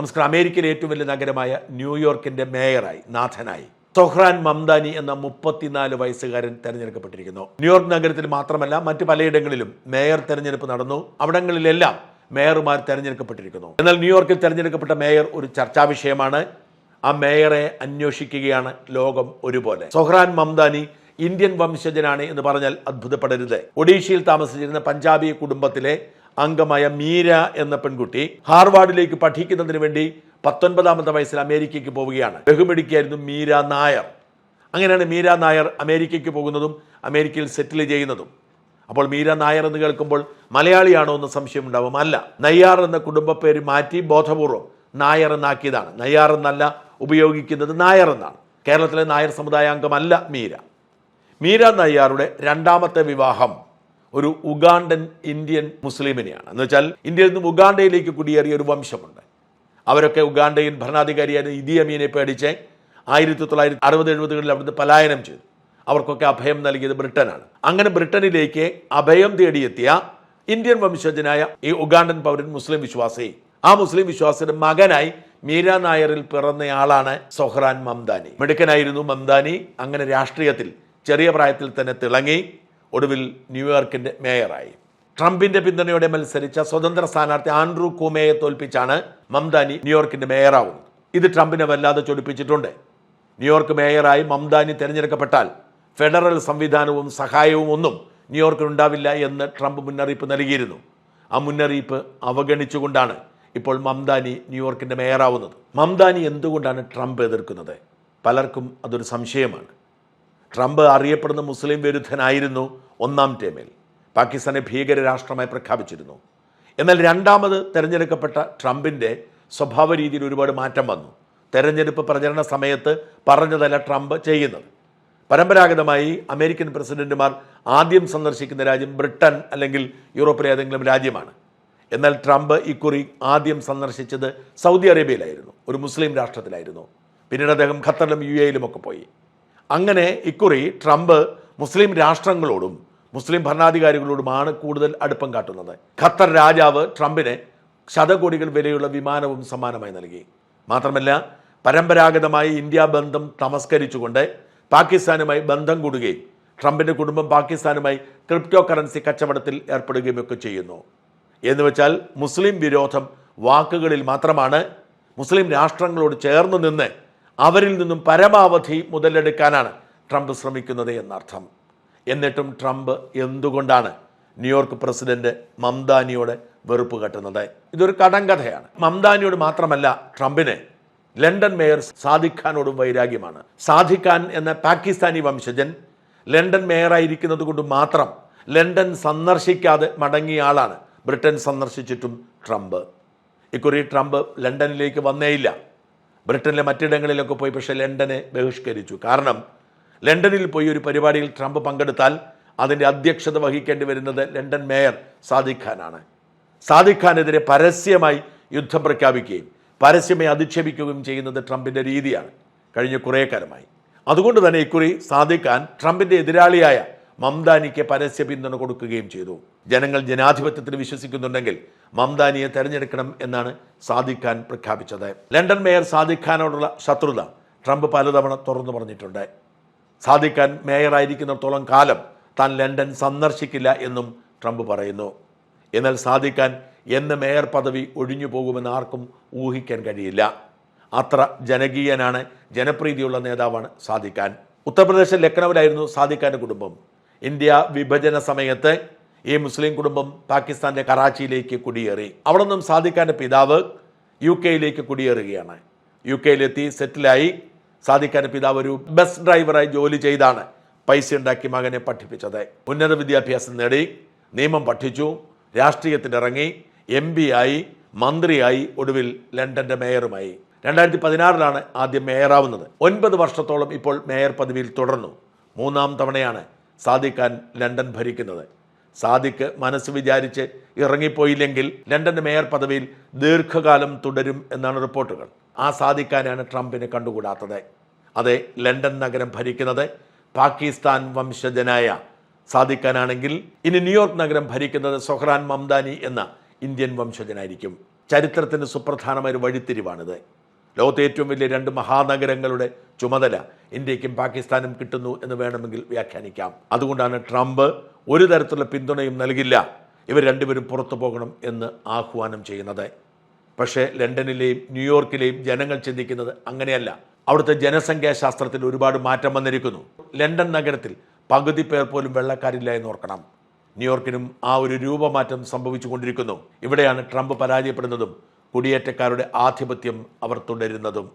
നമസ്കാരം. അമേരിക്കയിലെ ഏറ്റവും വലിയ നഗരമായ ന്യൂയോർക്കിന്റെ മേയറായി നാഥനായി സൊഹ്റാൻ മംദാനി എന്ന മുപ്പത്തിനാല് വയസ്സുകാരൻ തെരഞ്ഞെടുക്കപ്പെട്ടിരിക്കുന്നു. ന്യൂയോർക്ക് നഗരത്തിൽ മാത്രമല്ല മറ്റ് പലയിടങ്ങളിലും മേയർ തെരഞ്ഞെടുപ്പ് നടന്നു. അവിടങ്ങളിലെല്ലാം മേയർമാർ തെരഞ്ഞെടുക്കപ്പെട്ടിരിക്കുന്നു. എന്നാൽ ന്യൂയോർക്കിൽ തെരഞ്ഞെടുക്കപ്പെട്ട മേയർ ഒരു ചർച്ചാ വിഷയമാണ്. ആ മേയറെ അന്വേഷിക്കുകയാണ് ലോകം ഒരുപോലെ. സൊഹ്റാൻ മംദാനി ഇന്ത്യൻ വംശജനാണ് എന്ന് പറഞ്ഞാൽ അത്ഭുതപ്പെടരുത്. ഒഡീഷയിൽ താമസിച്ചിരുന്ന പഞ്ചാബി കുടുംബത്തിലെ അംഗമായ മീര എന്ന പെൺകുട്ടി ഹാർവാർഡിലേക്ക് പഠിക്കുന്നതിന് വേണ്ടി പത്തൊൻപതാമത്തെ വയസ്സിൽ അമേരിക്കയ്ക്ക് പോവുകയാണ്. ബഹുമിടിക്കായിരുന്നു മീര നായർ. അങ്ങനെയാണ് മീര നായർ അമേരിക്കയ്ക്ക് പോകുന്നതും അമേരിക്കയിൽ സെറ്റിൽ ചെയ്യുന്നതും. അപ്പോൾ മീര നായർ എന്ന് കേൾക്കുമ്പോൾ മലയാളിയാണോ എന്ന് സംശയം ഉണ്ടാവും അല്ല. നയ്യാർ എന്ന കുടുംബപ്പേര് മാറ്റി ബോധപൂർവം നായർ എന്നാക്കിയതാണ്. നയ്യാർ എന്നല്ല ഉപയോഗിക്കുന്നത് നായർ എന്നാണ്. കേരളത്തിലെ നായർ സമുദായ അംഗമല്ല മീര. മീര നയ്യാറുടെ രണ്ടാമത്തെ വിവാഹം. ഒരു ഉഗാണ്ടൻ ഇന്ത്യൻ മുസ്ലിമിനെയാണ്. എന്ന് വെച്ചാൽ ഇന്ത്യയിൽ നിന്നും ഉഗാണ്ടയിലേക്ക് കുടിയേറിയ ഒരു വംശമുണ്ട്. അവരൊക്കെ ഉഗാണ്ടയിൽ ഭരണാധികാരിയായ ഇദിയമീനെ പേടിച്ച് ആയിരത്തി തൊള്ളായിരത്തി അറുപത് എഴുപതുകളിൽ അവിടുന്ന് പലായനം ചെയ്തു. അവർക്കൊക്കെ അഭയം നൽകിയത് ബ്രിട്ടനാണ്. അങ്ങനെ ബ്രിട്ടനിലേക്ക് അഭയം തേടിയെത്തിയ ഇന്ത്യൻ വംശജനായ ഈ ഉഗാണ്ടൻ പൗരൻ മുസ്ലിം വിശ്വാസി. ആ മുസ്ലിം വിശ്വാസിയുടെ മകനായി മീര നായറിൽ പിറന്നയാളാണ് സൊഹ്റാൻ മംദാനി. മിടുക്കനായിരുന്നു മംദാനി. അങ്ങനെ രാഷ്ട്രീയത്തിൽ ചെറിയ പ്രായത്തിൽ തന്നെ തിളങ്ങി ഒടുവിൽ ന്യൂയോർക്കിന്റെ മേയറായി. ട്രംപിന്റെ പിന്തുണയോടെ മത്സരിച്ച സ്വതന്ത്ര സ്ഥാനാർത്ഥി ആൻഡ്രു കൂമയെ തോൽപ്പിച്ചാണ് മംദാനി ന്യൂയോർക്കിന്റെ മേയറാവുന്നത്. ഇത് ട്രംപിനെ വല്ലാതെ ചൊടിപ്പിച്ചിട്ടുണ്ട്. ന്യൂയോർക്ക് മേയറായി മംദാനി തിരഞ്ഞെടുക്കപ്പെട്ടാൽ ഫെഡറൽ സംവിധാനവും സഹായവും ഒന്നും ന്യൂയോർക്കിനുണ്ടാവില്ല എന്ന് ട്രംപ് മുന്നറിയിപ്പ് നൽകിയിരുന്നു. ആ മുന്നറിയിപ്പ് അവഗണിച്ചുകൊണ്ടാണ് ഇപ്പോൾ മംദാനി ന്യൂയോർക്കിന്റെ മേയറാവുന്നത്. മംദാനി എന്തുകൊണ്ടാണ് ട്രംപ് എതിർക്കുന്നത്? പലർക്കും അതൊരു സംശയമാണ്. ട്രംപ് അറിയപ്പെടുന്ന മുസ്ലിം വിരുദ്ധനായിരുന്നു ഒന്നാം ടേമിൽ. പാകിസ്ഥാനെ ഭീകര രാഷ്ട്രമായി പ്രഖ്യാപിച്ചിരുന്നു. എന്നാൽ രണ്ടാമത് തെരഞ്ഞെടുക്കപ്പെട്ട ട്രംപിന്റെ സ്വഭാവ രീതിയിൽ ഒരുപാട് മാറ്റം വന്നു. തെരഞ്ഞെടുപ്പ് പ്രചരണ സമയത്ത് പറഞ്ഞതല്ല ട്രംപ് ചെയ്യുന്നത്. പരമ്പരാഗതമായി അമേരിക്കൻ പ്രസിഡന്റുമാർ ആദ്യം സന്ദർശിക്കുന്ന രാജ്യം ബ്രിട്ടൻ അല്ലെങ്കിൽ യൂറോപ്പിലെ ഏതെങ്കിലും രാജ്യമാണ്. എന്നാൽ ട്രംപ് ഇക്കുറി ആദ്യം സന്ദർശിച്ചത് സൗദി അറേബ്യയിലായിരുന്നു. ഒരു മുസ്ലിം രാഷ്ട്രത്തിലായിരുന്നു. പിന്നീട് അദ്ദേഹം ഖത്തറിലും യു എയിലുമൊക്കെ പോയി. അങ്ങനെ ഇക്കുറി ട്രംപ് മുസ്ലിം രാഷ്ട്രങ്ങളോടും മുസ്ലിം ഭരണാധികാരികളോടുമാണ് കൂടുതൽ അടുപ്പം കാട്ടുന്നത്. ഖത്തർ രാജാവ് ട്രംപിന് ശതകോടികൾ വിലയുള്ള വിമാനവും സമ്മാനമായി നൽകി. മാത്രമല്ല പരമ്പരാഗതമായി ഇന്ത്യ ബന്ധം തമസ്കരിച്ചുകൊണ്ട് പാകിസ്ഥാനുമായി ബന്ധം കൂടുകയും ട്രംപിന്റെ കുടുംബം പാകിസ്ഥാനുമായി ക്രിപ്റ്റോ കറൻസി കച്ചവടത്തിൽ ഏർപ്പെടുകയുമൊക്കെ ചെയ്യുന്നു. എന്ന് വെച്ചാൽ മുസ്ലിം വിരോധം വാക്കുകളിൽ മാത്രമാണ് മുസ്ലിം രാഷ്ട്രങ്ങളോട് ചേർന്ന് നിന്ന് അവരിൽ നിന്നും പരമാവധി മുതലെടുക്കാനാണ് ട്രംപ് ശ്രമിക്കുന്നത് എന്നർത്ഥം. എന്നിട്ടും ട്രംപ് എന്തുകൊണ്ടാണ് ന്യൂയോർക്ക് പ്രസിഡന്റ് മംദാനിയോട് വെറുപ്പ് കെട്ടുന്നത്? ഇതൊരു കടങ്കഥയാണ്. മംദാനിയോട് മാത്രമല്ല ട്രംപിന് ലണ്ടൻ മേയർ സാദിഖ് ഖാനോടും വൈരാഗ്യമാണ്. സാദിഖ് ഖാൻ എന്ന പാകിസ്ഥാനി വംശജൻ ലണ്ടൻ മേയറായിരിക്കുന്നത് കൊണ്ട് മാത്രം ലണ്ടൻ സന്ദർശിക്കാതെ മടങ്ങിയ ആളാണ് ബ്രിട്ടൻ സന്ദർശിച്ചിട്ടും ട്രംപ്. ഇക്കുറി ട്രംപ് ലണ്ടനിലേക്ക് വന്നേയില്ല. ബ്രിട്ടനിലെ മറ്റിടങ്ങളിലൊക്കെ പോയി പക്ഷേ ലണ്ടനെ ബഹിഷ്കരിച്ചു. കാരണം ലണ്ടനിൽ പോയി ഒരു പരിപാടിയിൽ ട്രംപ് പങ്കെടുത്താൽ അതിന്റെ അധ്യക്ഷത വഹിക്കേണ്ടി വരുന്നത് ലണ്ടൻ മേയർ സാദിഖ് ഖാനാണ്. സാദിഖ് ഖാനെതിരെ പരസ്യമായി യുദ്ധം പ്രഖ്യാപിക്കുകയും പരസ്യമായി അധിക്ഷേപിക്കുകയും ചെയ്യുന്നത് ട്രംപിന്റെ രീതിയാണ് കഴിഞ്ഞ കുറേ കാലമായി. അതുകൊണ്ട് തന്നെ ഇക്കുറി സാദിഖ് ഖാൻ ട്രംപിന്റെ എതിരാളിയായ മംദാനിക്ക് പരസ്യ പിന്തുണ കൊടുക്കുകയും ചെയ്തു. ജനങ്ങൾ ജനാധിപത്യത്തിൽ വിശ്വസിക്കുന്നുണ്ടെങ്കിൽ മംദാനിയെ തെരഞ്ഞെടുക്കണം എന്നാണ് സാദിഖ് ഖാൻ പ്രഖ്യാപിച്ചത്. ലണ്ടൻ മേയർ സാദിഖ് ഖാനോടുള്ള ശത്രുത ട്രംപ് പലതവണ തുറന്നു പറഞ്ഞിട്ടുണ്ട്. സാദിഖ് ഖാൻ മേയറായിരിക്കുന്നിടത്തോളം കാലം താൻ ലണ്ടൻ സന്ദർശിക്കില്ല എന്നും ട്രംപ് പറയുന്നു. എന്നാൽ സാദിഖ് ഖാൻ എന്ന് മേയർ പദവി ഒഴിഞ്ഞു പോകുമെന്ന് ആർക്കും ഊഹിക്കാൻ കഴിയില്ല. അത്ര ജനകീയനാണ് ജനപ്രീതിയുള്ള നേതാവാണ് സാദിഖ് ഖാൻ ഉത്തർപ്രദേശിൽ ലക്നൌവിലായിരുന്നു സാദിഖ് ഖാന്റെ കുടുംബം. ഇന്ത്യ വിഭജന സമയത്ത് ഈ മുസ്ലിം കുടുംബം പാകിസ്ഥാന്റെ കറാച്ചിയിലേക്ക് കുടിയേറി. അവിടെ നിന്നും സാദിഖാന്റെ പിതാവ് യു കെയിലേക്ക് കുടിയേറുകയാണ്. യു കെയിലെത്തി സെറ്റിലായി സാദിഖാന്റെ പിതാവ് ഒരു ബസ് ഡ്രൈവറായി ജോലി ചെയ്താണ് പൈസ ഉണ്ടാക്കി മകനെ പഠിപ്പിച്ചത്. ഉന്നത വിദ്യാഭ്യാസം നേടി നിയമം പഠിച്ചു രാഷ്ട്രീയത്തിനിറങ്ങി എം പി ആയി മന്ത്രിയായി ഒടുവിൽ ലണ്ടന്റെ മേയറുമായി. രണ്ടായിരത്തി പതിനാറിലാണ് ആദ്യം മേയറാവുന്നത്. ഒൻപത് വർഷത്തോളം ഇപ്പോൾ മേയർ പദവിയിൽ തുടർന്നു. മൂന്നാം തവണയാണ് സാദിഖ് ഖാൻ ലണ്ടൻ ഭരിക്കുന്നത്. സാദിഖ് മനസ്സ് വിചാരിച്ച് ഇറങ്ങിപ്പോയില്ലെങ്കിൽ ലണ്ടന്റെ മേയർ പദവിയിൽ ദീർഘകാലം തുടരും എന്നാണ് റിപ്പോർട്ടുകൾ. ആ സാദിഖാനാണ് ട്രംപിനെ കണ്ടുകൂടാത്തത്. അതെ ലണ്ടൻ നഗരം ഭരിക്കുന്നത് പാകിസ്ഥാൻ വംശജനായ സാദിഖാനാണെങ്കിൽ ഇനി ന്യൂയോർക്ക് നഗരം ഭരിക്കുന്നത് സൊഹ്റാൻ മംദാനി എന്ന ഇന്ത്യൻ വംശജനായിരിക്കും. ചരിത്രത്തിന് സുപ്രധാനമായ ഒരു വഴിത്തിരിവാണിത്. ലോകത്തെ ഏറ്റവും വലിയ രണ്ട് മഹാനഗരങ്ങളുടെ ചുമതല ഇന്ത്യക്കും പാകിസ്ഥാനും കിട്ടുന്നു എന്ന് വേണമെങ്കിൽ വ്യാഖ്യാനിക്കാം. അതുകൊണ്ടാണ് ട്രംപ് ഒരു തരത്തിലുള്ള പിന്തുണയും നൽകില്ല. ഇവർ രണ്ടുപേരും പുറത്തു പോകണം എന്ന് ആഹ്വാനം ചെയ്യുന്നത്. പക്ഷേ ലണ്ടനിലെയും ന്യൂയോർക്കിലെയും ജനങ്ങൾ ചിന്തിക്കുന്നത് അങ്ങനെയല്ല. അവിടുത്തെ ജനസംഖ്യാ ശാസ്ത്രത്തിൽ ഒരുപാട് മാറ്റം വന്നിരിക്കുന്നു. ലണ്ടൻ നഗരത്തിൽ പകുതി പേർ പോലും വെള്ളക്കാരില്ല എന്ന് ഓർക്കണം. ന്യൂയോർക്കിനും ആ ഒരു രൂപമാറ്റം സംഭവിച്ചുകൊണ്ടിരിക്കുന്നു. ഇവിടെയാണ് ട്രംപ് പരാജയപ്പെടുന്നതും കുടിയേറ്റക്കാരുടെ ആധിപത്യം അവർ തുടരുന്നതും